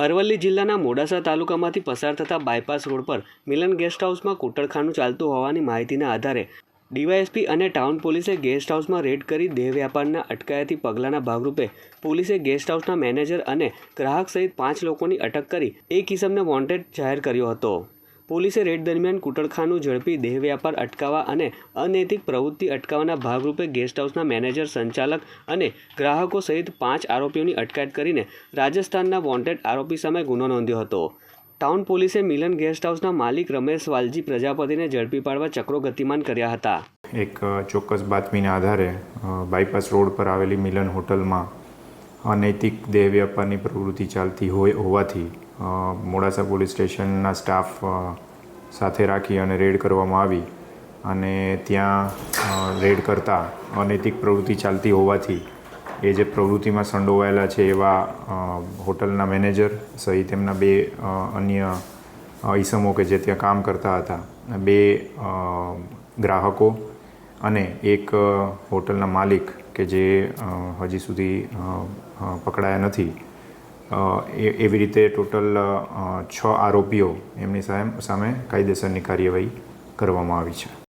અરવલ્લી જિલ્લાના મોડાસા તાલુકામાંથી પસાર થતા બાયપાસ રોડ પર મિલન ગેસ્ટ હાઉસમાં કૂટરખાનું ચાલતું હોવાની માહિતીના આધારે ડીવાયએસપી અને ટાઉન પોલીસે ગેસ્ટ હાઉસમાં રેડ કરી દેહ વ્યાપારના અટકાયતી પગલાંના ભાગરૂપે પોલીસે ગેસ્ટ હાઉસના મેનેજર અને ગ્રાહક સહિત પાંચ લોકોની અટક કરી એક કિસમને વોન્ટેડ જાહેર કર્યો હતો. પોલીસે રેડ દરમિયાન કુટળખાનું ઝડપી દેહ વ્યાપાર અટકાવવા અને અનૈતિક પ્રવૃત્તિ અટકાવવાના ભાગરૂપે ગેસ્ટ હાઉસના મેનેજર, સંચાલક અને ગ્રાહકો સહિત પાંચ આરોપીઓની અટકાયત કરીને રાજસ્થાનના વોન્ટેડ આરોપી સામે ગુનો નોંધ્યો હતો. ટાઉન પોલીસે મિલન ગેસ્ટ હાઉસના માલિક રમેશ વાલજી પ્રજાપતિને ઝડપી પાડવા ચક્રો ગતિમાન કર્યા હતા. એક ચોક્કસ બાતમીના આધારે બાયપાસ રોડ પર આવેલી મિલન હોટલમાં અનૈતિક દેહ વ્યાપારની પ્રવૃત્તિ ચાલતી હોય હોવાથી મોડાસા પોલીસ સ્ટેશનના સ્ટાફ સાથે રાખી અને રેડ કરવામાં આવી અને ત્યાં રેડ કરતાં અનૈતિક પ્રવૃત્તિ ચાલતી હોવાથી એ જે પ્રવૃત્તિમાં સંડોવાયેલા છે એવા હોટલના મેનેજર સહિત એમના બે અન્ય ઈસમો કે જે ત્યાં કામ કરતા હતા, બે ગ્રાહકો અને એક હોટલના માલિક કે જે હજી સુધી પકડાયા નથી એવી રીતે ટોટલ છ આરોપીઓ એમની સામે કાયદેસરની કાર્યવાહી કરવામાં આવી છે.